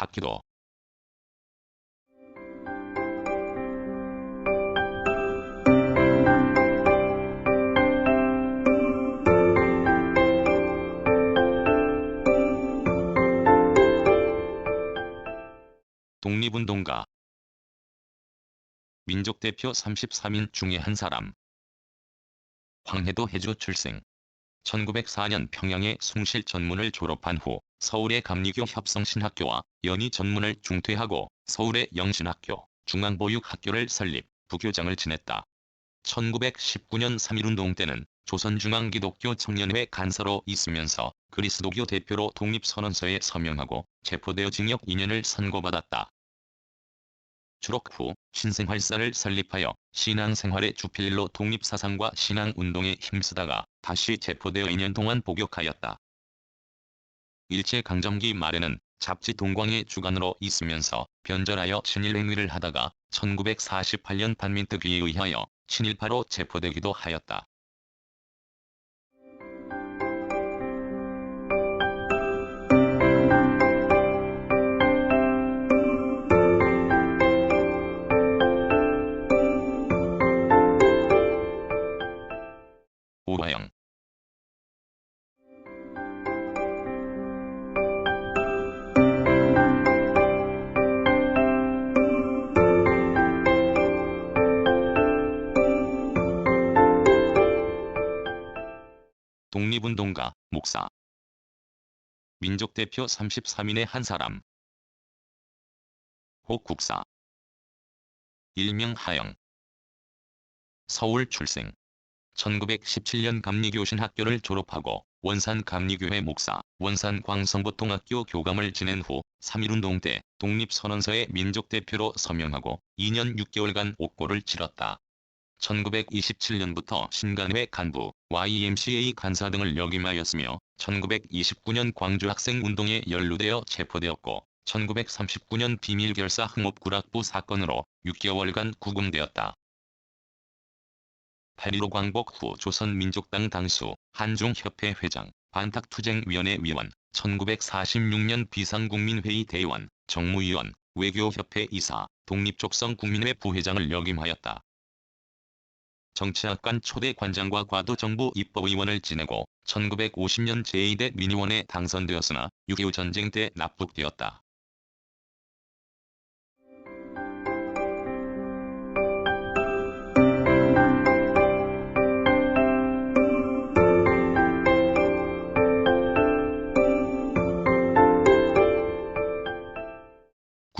받기도 독립운동가. 민족대표 33인 중에 한 사람. 황해도 해주 출생 1904년 평양의 숭실 전문을 졸업한 후 서울의 감리교 협성신학교와 연희 전문을 중퇴하고 서울의 영신학교, 중앙보육학교를 설립, 부교장을 지냈다. 1919년 3.1운동 때는 조선중앙기독교 청년회 간사로 있으면서 그리스도교 대표로 독립선언서에 서명하고 체포되어 징역 2년을 선고받았다. 졸업 후 신생활사를 설립하여 신앙생활의 주필로 독립사상과 신앙운동에 힘쓰다가 다시 체포되어 2년 동안 복역하였다. 일제강점기 말에는 잡지 동광의 주간으로 있으면서 변절하여 친일행위를 하다가 1948년 반민특위에 의하여 친일파로 체포되기도 하였다. 오화영. 독립운동가, 목사. 민족대표 33인의 한 사람. 호국사. 일명 하영. 서울 출생 1917년 감리교신학교를 졸업하고 원산 감리교회 목사, 원산 광성보통학교 교감을 지낸 후 3.1운동 때 독립선언서의 민족대표로 서명하고 2년 6개월간 옥고를 치렀다. 1927년부터 신간회 간부, YMCA 간사 등을 역임하였으며 1929년 광주학생운동에 연루되어 체포되었고 1939년 비밀결사 흥업구락부 사건으로 6개월간 구금되었다. 8.15 광복 후 조선민족당 당수, 한중협회 회장, 반탁투쟁위원회 위원, 1946년 비상국민회의 대의원, 정무위원, 외교협회 이사, 독립족성국민회 부회장을 역임하였다. 정치학관 초대 관장과 과도정부 입법의원을 지내고 1950년 제2대 민의원에 당선되었으나 6.25 전쟁 때 납북되었다.